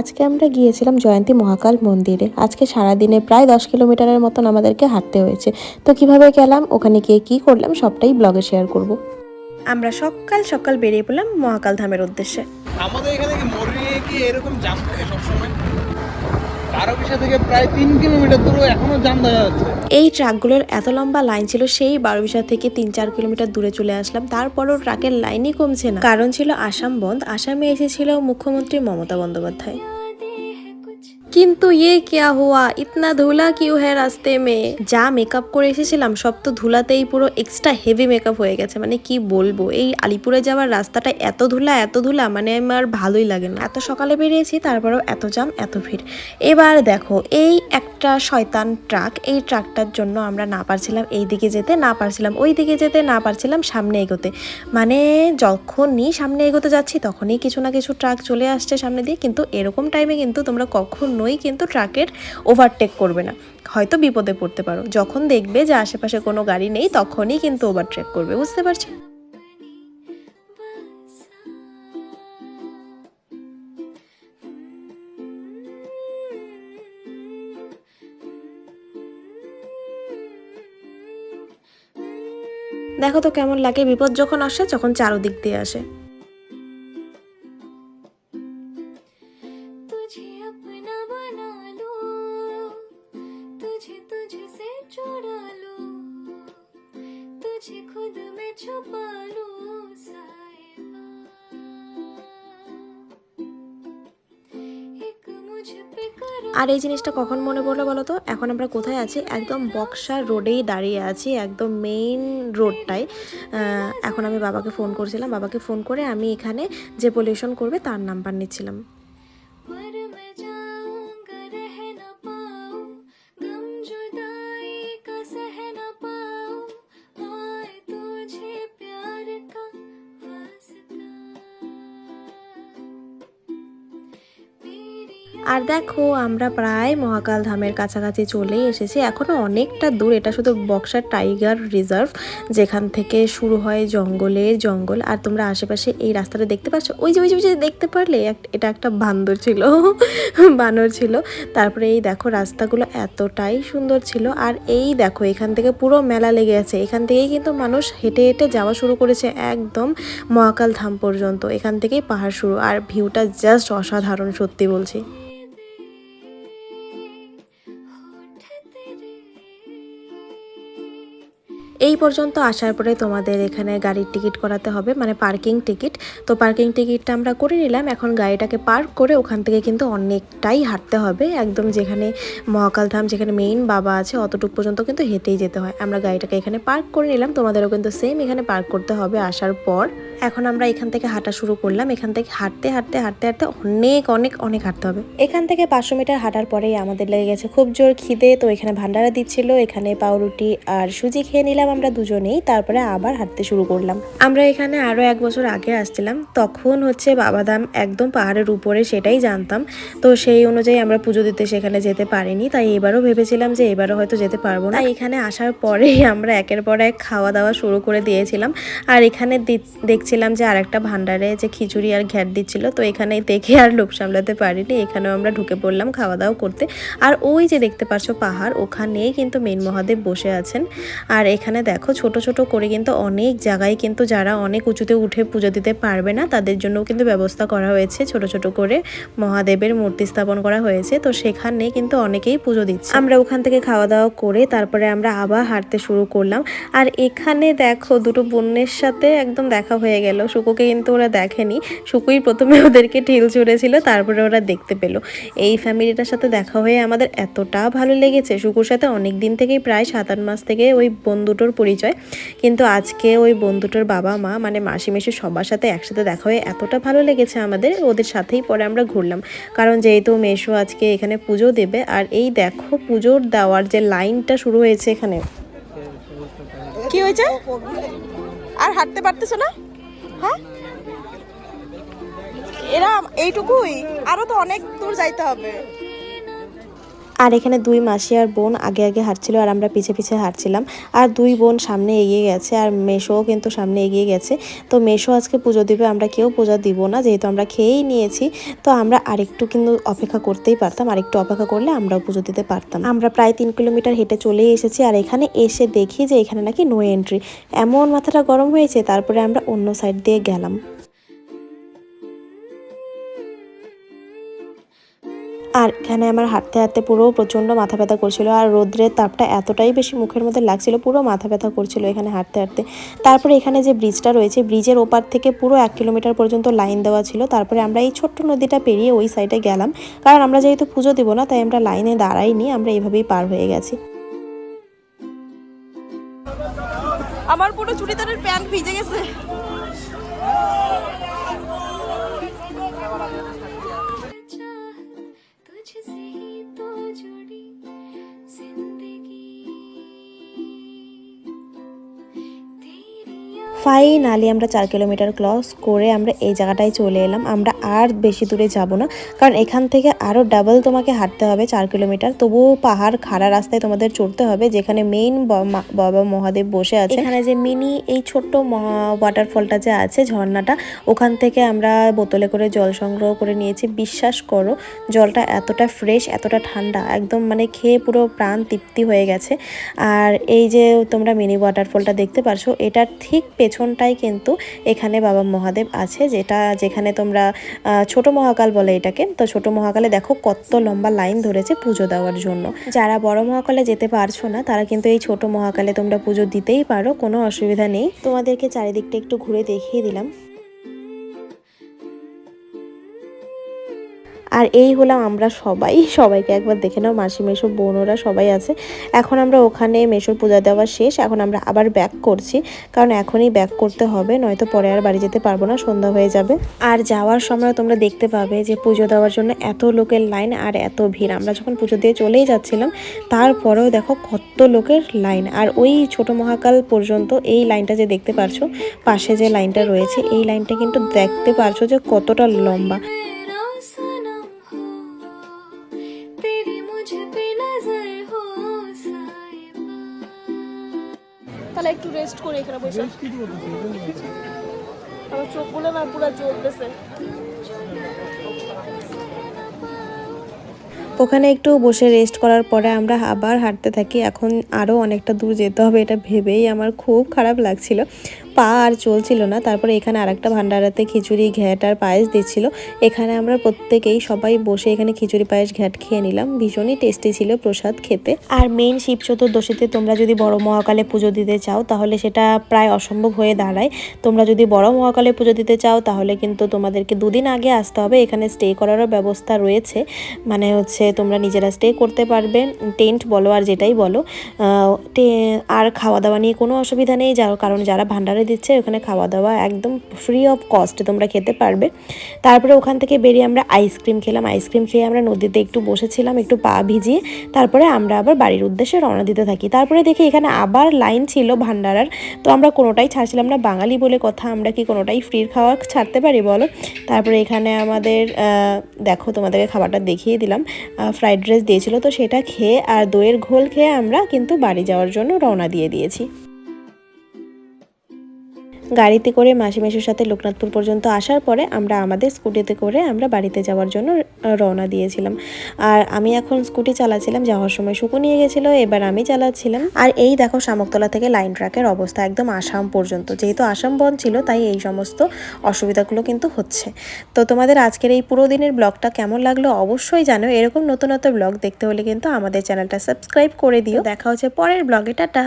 আজকে আমরা গিয়েছিলাম জয়ন্তী মহাকাল মন্দিরে। আজকে সারাদিনে প্রায় দশ কিলোমিটারের মতন আমাদেরকে হাঁটতে হয়েছে। তো কীভাবে গেলাম ওখানে গিয়ে কী করলাম সবটাই ব্লগে শেয়ার করব। আমরা সকাল সকাল বেরিয়ে পড়লাম মহাকাল ধামের উদ্দেশ্যে। আমাদের এখানে কি মরিয়ে কি এরকম সবসময়? জাম দেখা যাচ্ছে। এই ট্রাকগুলোর এত লম্বা লাইন ছিল, সেই বারোবিশা থেকে তিন চার কিলোমিটার দূরে চলে আসলাম। তারপরও ট্রাকের লাইনই কমছে না। কারণ ছিল আসাম বন্ধ। আসামে এসেছিল মুখ্যমন্ত্রী মমতা বন্দ্যোপাধ্যায়। কিন্তু ইয়ে কেয়া হুয়া? ইতনা ধুলা কিউ হ্যাঁ রাস্তে মে? যা মেকআপ করে এসেছিলাম, সব তো ধুলাতেই পুরো এক্সট্রা হেভি মেকআপ হয়ে গেছে। মানে কি বলব? এই আলিপুরে যাওয়ার রাস্তাটা এত ধুলা এত ধুলা মানে আমার ভালোই লাগে না। এত সকালে বেরিয়েছি, তারপরেও এত জাম এত ভিড়। এবার দেখো, এই একটা শয়তান ট্রাক এই ট্রাকটার জন্য আমরা না পারছিলাম এই দিকে যেতে, না পারছিলাম ওই দিকে যেতে, না পারছিলাম সামনে এগোতে। মানে যখনই সামনে এগোতে যাচ্ছি, তখনই কিছু না কিছু ট্রাক চলে আসছে সামনে দিয়ে। কিন্তু এরকম টাইমে কিন্তু তোমরা কখনোই কিন্তু ট্রাকের ওভারটেক করবে না। হয়তো বিপদে পড়তে পারো। যখন দেখবে যে আশেপাশে কোনো গাড়ি নেই, তখনই কিন্তু ওভারটেক করবে। বুঝতে পারছি দেখো তো কেমন লাগে বিপদ যখন আসে, তখন চারোদিক দিয়ে আসে। আর এই জিনিসটা কখন মনে পড়ল বলো তো? এখন আমরা কোথায় আছি? একদম বক্সা রোডেই দাঁড়িয়ে আছি, একদম মেইন রোডটায় এখন আমি বাবাকে ফোন করছিলাম। বাবাকে ফোন করে আমি এখানে যে পলিউশন করবে তার নাম্বার নিচ্ছিলাম। দেখো, আমরা প্রায় মহাকাল ধামের কাছাকাছি চলে এসেছি। এখনও অনেকটা দূর, এটা শুধু বক্সার টাইগার রিজার্ভ, যেখান থেকে শুরু হয় জঙ্গলের জঙ্গল। আর তোমরা আশেপাশে এই রাস্তাটা দেখতে পাচ্ছ? ওই যে ওই যে ওই যে, দেখতে পারলে? এটা একটা বান্দর ছিল, বানর ছিল। তারপরে এই দেখো, রাস্তাগুলো এতটাই সুন্দর ছিল। আর এই দেখো, এখান থেকে পুরো মেলা লেগে আছে। এখান থেকেই কিন্তু মানুষ হেঁটে হেঁটে যাওয়া শুরু করেছে একদম মহাকাল ধাম পর্যন্ত। এখান থেকেই পাহাড় শুরু। আর ভিউটা জাস্ট অসাধারণ, সত্যি বলছি। এই পর্যন্ত আসার পরে তোমাদের এখানে গাড়ির টিকিট করাতে হবে মানে পার্কিং টিকিট। তো পার্কিং টিকিটটা আমরা করে নিলাম, এখন গাড়িটাকে পার্ক করে ওখান থেকে কিন্তু অনেকটাই হাঁটতে হবে। একদম যেখানে মহাকাল ধাম, যেখানে মেইন বাবা আছে, অতটুকু পর্যন্ত কিন্তু হেঁটেই যেতে হয়। আমরা গাড়িটাকে এখানে পার্ক করে নিলাম, তোমাদেরও কিন্তু সেম এখানে পার্ক করতে হবে আসার পর। এখন আমরা এখান থেকে হাঁটা শুরু করলাম। এখান থেকে হাঁটতে হাঁটতে হাঁটতে হাঁটতে অনেক অনেক অনেক হাঁটতে হবে। এখান থেকে পাঁচশো মিটার হাঁটার পরেই আমাদের লেগে গেছে খুব জোর খিদে, তো এখানে ভান্ডারা দিচ্ছিল। এখানে পাউরুটি আর সুজি খেয়ে নিলাম আমরা দুজনেই তারপরে আবার হাঁটতে শুরু করলাম। আমরা এখানে আরও এক বছর আগে আসছিলাম, তখন হচ্ছে বাবাদাম একদম পাহাড়ের উপরে সেটাই জানতাম। তো সেই অনুযায়ী আমরা পুজো দিতে সেখানে যেতে পারিনি, তাই এবারও ভেবেছিলাম যে এবারও হয়তো যেতে পারব না। এখানে আসার পরেই আমরা একের পর এক খাওয়া দাওয়া শুরু করে দিয়েছিলাম। আর এখানে দেখছিলাম যে আরেকটা ভান্ডারে যে খিচুড়ি আর ঘ্যাট দিচ্ছিল, তো এখানে দেখে আর লোভ সামলাতে পারিনি। এখানেও আমরা ঢুকে পড়লাম খাওয়া দাওয়া করতে। আর ওই যে দেখতে পাচ্ছ পাহাড়, ওখানেই কিন্তু মেন মহাদেব বসে আছেন। আর এখানে দেখো, ছোট ছোট করে কিন্তু অনেক জায়গায় কিন্তু যারা অনেক উঁচুতে উঠে পুজো দিতে পারবে না, তাদের জন্য কিন্তু ব্যবস্থা করা হয়েছে। ছোট ছোট করে মহাদেবের মূর্তি স্থাপন করা হয়েছে, তো সেখানে কিন্তু অনেকেই পুজো দিচ্ছে। আমরা ওখান থেকে খাওয়া দাওয়া করে তারপরে আমরা আবার হাঁটতে শুরু করলাম। আর এখানে দেখো, দুটো বোনের সাথে একদম দেখা হয়ে গেল। শুকুকে কিন্তু ওরা দেখেনি। শুকুই প্রথমে ওদেরকে ঢিল ছুড়েছিল, তারপরে ওরা দেখতে পেল। এই ফ্যামিলিটার সাথে দেখা হয়ে আমাদের এতটা ভালো লেগেছে। শুকুর সাথে অনেক দিন থেকেই, প্রায় সাত আট মাস থেকে ওই বন্ধুটোর পরিচয়। কিন্তু আজকে ওই বন্ধুটোর বাবা, মা মানে মাসি মেশি সবার সাথে একসাথে দেখা হয়ে এতটা ভালো লেগেছে আমাদের, ওদের সাথেই পরে আমরা ঘুরলাম। কারণ যেহেতু মেশো আজকে এখানে পুজো দেবে, আর এই দেখো পুজোর দেওয়ার যে লাইনটা শুরু হয়েছে এখানে। কি হয়েছে? আর হাঁটতে পারতেছো না? হ্যাঁ? এরা এইটুকুই। আরও তো অনেক দূর যাইতে হবে। আর এখানে দুই মাসি আর বোন আগে আগে হাঁটছিল আর আমরা পিছে পিছে হাঁটছিলাম। আর দুই বোন সামনে এগিয়ে গেছে আর মেশোও কিন্তু সামনে এগিয়ে গেছে। তো মেশো আজকে পুজো দিবে, আমরা কেউ পূজা দিব না, যেহেতু আমরা খেয়েই নিয়েছি। তো আমরা আরেকটু কিন্তু অপেক্ষা করতেই পারতাম, আরেকটু অপেক্ষা করলে আমরাও পুজো দিতে পারতাম। আমরা প্রায় তিন কিলোমিটার হেঁটে চলেই এসেছি আর এখানে এসে দেখি যে এখানে নাকি নো এন্ট্রি এমন মাথাটা গরম হয়েছে, তারপরে আমরা অন্য সাইড দিয়ে গেলাম। আর এখানে আমার হাঁটতে হাঁটতে পুরো প্রচণ্ড মাথা ব্যথা করছিল আর রোদ্রের তাপটা এতটাই বেশি মুখের মধ্যে লাগছিল, পুরো মাথা ব্যথা করছিল এখানে হাঁটতে হাঁটতে। তারপরে এখানে যে ব্রিজটা রয়েছে ব্রিজের ওপার থেকে পুরো এক কিলোমিটার পর্যন্ত লাইন দেওয়া ছিল। তারপরে আমরা এই ছোট্ট নদীটা পেরিয়ে ওই সাইডে গেলাম। কারণ আমরা যেহেতু পুজো দিব না, তাই আমরা লাইনে দাঁড়াইনি, আমরা এভাবেই পার হয়ে গেছি। আমার পুরো চুড়িদারের প্যান্ট ভিজে গেছে। ফাইনালি আমরা চার কিলোমিটার ক্লস করে আমরা এই জায়গাটায় চলে এলাম। আমরা আর বেশি দূরে যাব না। কারণ এখান থেকে আরও ডাবল তোমাকে হাঁটতে হবে চার কিলোমিটার তবুও পাহাড় খাড়া রাস্তায় তোমাদের চড়তে হবে, যেখানে মেইন বাবা মহাদেব বসে আছে। এখানে যে মিনি এই ছোট্ট ওয়াটারফলটা যে আছে, ঝর্ণাটা, ওখান থেকে আমরা বোতলে করে জল সংগ্রহ করে নিয়েছি। বিশ্বাস করো, জলটা এতটা ফ্রেশ এতটা ঠান্ডা, একদম মানে খেয়ে পুরো প্রাণ তৃপ্তি হয়ে গেছে। আর এই যে তোমরা মিনি ওয়াটারফলটা দেখতে পারছ, এটার ঠিক পেছনটাই কিন্তু এখানে বাবা মহাদেব আছে, যেটা, যেখানে তোমরা ছোট মহাকাল বলে এটাকে। তো ছোট মহাকালে দেখো কত লম্বা লাইন ধরেছে পুজো দেওয়ার জন্য। যারা বড় মহাকালে যেতে পারছ না, তারা কিন্তু এই ছোট মহাকালে তোমরা পুজো দিতেই পারো, কোনো অসুবিধা নেই। তোমাদেরকে চারিদিকটা একটু ঘুরে দেখিয়ে দিলাম। আর এই হলাম আমরা সবাই। সবাইকে একবার দেখে নাও, মাসি মেশো বোনরা সবাই আছে। এখন আমরা ওখানে মেশোর পূজা দেওয়া শেষ, এখন আমরা আবার ব্যাক করছি। কারণ এখনই ব্যাক করতে হবে, নয়তো পরে আর বাড়ি যেতে পারব না, সন্ধ্যা হয়ে যাবে। আর যাওয়ার সময় তোমরা দেখতে পাবে যে পুজো দেওয়ার জন্য এত লোকের লাইন আর এত ভিড়। আমরা যখন পুজো দিয়ে চলেই যাচ্ছিলাম, তারপরেও দেখো কত লোকের লাইন। আর ওই ছোট মহাকাল পর্যন্ত এই লাইনটা যে দেখতে পারছ, পাশে যে লাইনটা রয়েছে, এই লাইনটা কিন্তু দেখতে পারছ যে কতটা লম্বা। একটু রেস্ট করি এখানে বসে আমার চোখগুলো না পুরো জ্বলতেছে। ওখানে একটু বসে রেস্ট করার পরে আমরা আবার হাঁটতে থাকি। এখন আরও অনেকটা দূর যেতে হবে এটা ভেবেই আমার খুব খারাপ লাগছিল। পা আর চলছিল না। তারপরে এখানে আরেকটা ভান্ডারাতে খিচুড়ি, ঘ্যাট আর পায়েস দিচ্ছিল। এখানে আমরা প্রত্যেকেই সবাই বসে এখানে খিচুড়ি, পায়েস, ঘ্যাট খেয়ে নিলাম। ভীষণই টেস্টি ছিল প্রসাদ খেতে। আর মেইন শিব চতুর্দশীতে তোমরা যদি বড় মহাকালে পুজো দিতে চাও, তাহলে সেটা প্রায় অসম্ভব হয়ে দাঁড়ায়। তোমরা যদি বড় মহাকালে পুজো দিতে চাও, তাহলে কিন্তু তোমাদেরকে দুদিন আগে আসতে হবে। এখানে স্টে করারও ব্যবস্থা রয়েছে। মানে হচ্ছে তোমরা নিজেরা স্টে করতে পারবে। টেন্ট বলো আর যেটাই বলো। আর খাওয়া দাওয়া নিয়ে কোনো অসুবিধা নেই। যার কারণ যারা ভান্ডারে দিচ্ছে, ওখানে খাওয়া দাওয়া একদম ফ্রি অফ কস্টে তোমরা খেতে পারবে। তারপরে ওখান থেকে বেরিয়ে আমরা আইসক্রিম খেলাম। আইসক্রিম খেয়ে আমরা নদীতে একটু বসেছিলাম, একটু পা ভিজিয়ে, তারপরে আমরা আবার বাড়ির উদ্দেশ্যে রওনা দিতে থাকি। তারপরে দেখি এখানে আবার লাইন ছিল ভান্ডারার। তো আমরা কোনোটাই ছাড়ছিলাম না। বাঙালি বলে কথা, আমরা কি কোনোটাই ফ্রির খাওয়া ছাড়তে পারি বলো? তারপরে এখানে আমাদের দেখো তোমাদেরকে খাবারটা দেখিয়ে দিলাম। ফ্রাইড রাইস দিয়েছিল। তো সেটা খেয়ে আর দইয়ের ঘোল খেয়ে আমরা কিন্তু বাড়ি যাওয়ার জন্য রওনা দিয়ে দিয়েছি। গাড়িতে করে মাসি মেশুর সাথে লোকনাথপুর পর্যন্ত আসার পরে আমরা আমাদের স্কুটিতে করে আমরা বাড়িতে যাওয়ার জন্য রওনা দিয়েছিলাম। আর আমি এখন স্কুটি চালাচ্ছিলাম, যাওয়ার সময় শুকু নিয়ে গেছিল, এবার আমি চালাচ্ছিলাম। আর এই দেখো শামুকতলা থেকে লাইন ট্রাকের অবস্থা, একদম আসাম পর্যন্ত। যেহেতু আসাম বন ছিল, তাই এই সমস্ত অসুবিধাগুলো কিন্তু হচ্ছে। তো তোমাদের আজকের এই পুরো দিনের ব্লগটা কেমন লাগল অবশ্যই জানো এরকম নতুন নতুন ব্লগ দেখতে হলে কিন্তু আমাদের চ্যানেলটা সাবস্ক্রাইব করে দিও। দেখা হচ্ছে পরের ব্লগে, টাটা।